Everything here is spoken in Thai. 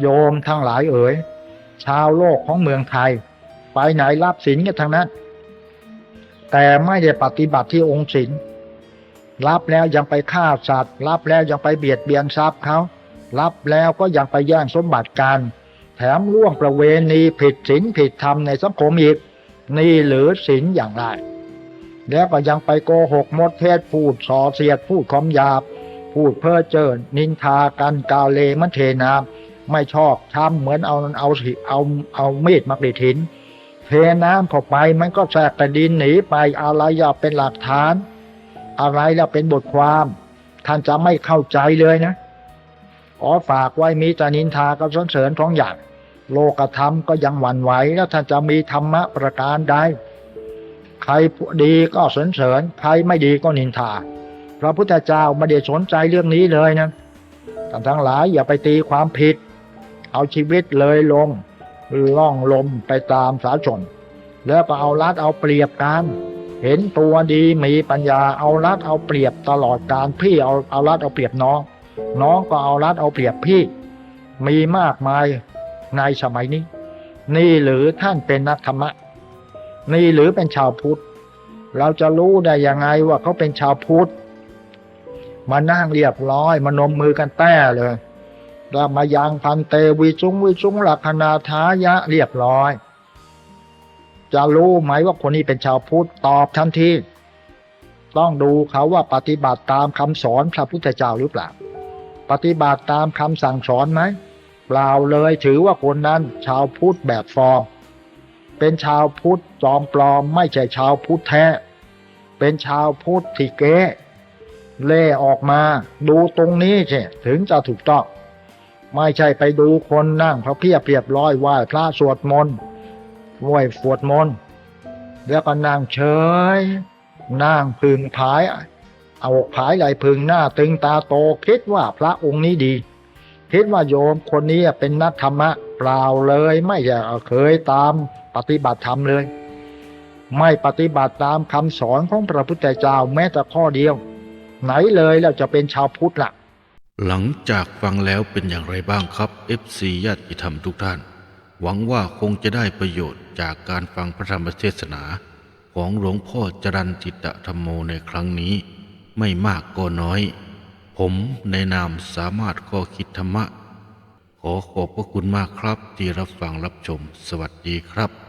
โยมทั้งหลายเอ๋ย ชาวโลกของเมืองไทย ไปไหนรับศีลกันทั้งนั้น แต่ไม่ได้ปฏิบัติที่องค์ศีลรับแล้วยังไปฆ่าสัตว์ รับแล้วยังไปเบียดเบียนทรัพย์เขารับแล้วก็ยังไปแย่งสมบัติกัน แถมล่วงประเวณีผิดศีลผิดธรรมในสังคมอีกนี่หรือศีลอย่างไร แล้วก็ยังไปโกหกมดเทศพูดส่อเสียดพูดคำหยาบ พูดเพ้อเจ้อนินทากันกาเลมันเทนา ไม่ชอบทำเหมือนเอาเอาสิเอาเอามีดมากรีดหินเทน้ำเข้าไปมันก็แทรกแต่ดินหนีไปอะไรอย่าเป็นหลักฐาน อะไรแล้วเป็นบทความ ท่านจะไม่เข้าใจเลยนะขอฝากไว้มีแต่นินทากับสรรเสริญท้องอย่างโลกธรรมก็ยังหวั่นไหวแล้วท่านจะมีธรรมะประการใดใครดีก็สรรเสริญใครไม่ดีก็นินทา พระพุทธเจ้าไม่ได้สนใจเรื่องนี้เลยนะท่านทั้งหลายอย่าไปตีความผิด เอาชีวิตเลยลง ล่องลมไปตามสาชน แล้วก็เอารัดเอาเปรียบกัน เห็นตัวดีมีปัญญาเอารัดเอาเปรียบตลอดการพี่เอาเอารัดเอาเปรียบน้อง น้องก็เอารัดเอาเปรียบพี่ มีมากมายในสมัยนี้ นี่หรือท่านเป็นนักธรรมะ นี่หรือเป็นชาวพุทธ เราจะรู้ได้ยังไงว่าเขาเป็นชาวพุทธมานั่งเรียบร้อยมานมมือกันแต้เลย แล้วมายังพันเตวิสุงวิสุงลักนาทายะเรียบร้อย จะรู้ไหมว่าคนนี้เป็นชาวพุทธตอบทันทีต้องดูเขาว่าปฏิบัติตามคำสอนพระพุทธเจ้าหรือเปล่า ปฏิบัติตามคำสั่งสอนไหมเปล่าเลยถือว่าคนนั้นชาวพุทธแบบฟอร์มเป็นชาวพุทธจอมปลอมไม่ใช่ชาวพุทธแท้ เป็นชาวพุทธที่เก๊เล่ออกมา ดูตรงนี้ใช่ถึงจะถูกต้อง ไม่ใช่ไปดูคนนั่งพระเพียบเรียบร้อยไหว้พระสวดมนต์ไหว้สวดมนต์แล้วก็นั่งเฉยนั่งพึงผาย เอาอกผายไหลพึงหน้าตึงตาโตคิดว่าพระองค์นี้ดี คิดว่าโยมคนนี้เป็นนักธรรมะเปล่าเลย ไม่เคยตามปฏิบัติธรรมเลย ไม่ปฏิบัติตามคำสอนของพระพุทธเจ้าแม้แต่ข้อเดียว ไหนเลยแล้วจะเป็นชาวพุทธล่ะ หลังจากฟังแล้วเป็นอย่างไรบ้างครับ FC ญาติธรรมทุกท่าน หวังว่าคงจะได้ประโยชน์จากการฟังพระธรรมเทศนา ของหลวงพ่อจรันจิตตธรรมโมในครั้งนี้ ไม่มากก็น้อย ผมในนามสามารถข้อคิดธรรมะ ขอขอบพระคุณมากครับที่รับฟังรับชม สวัสดีครับ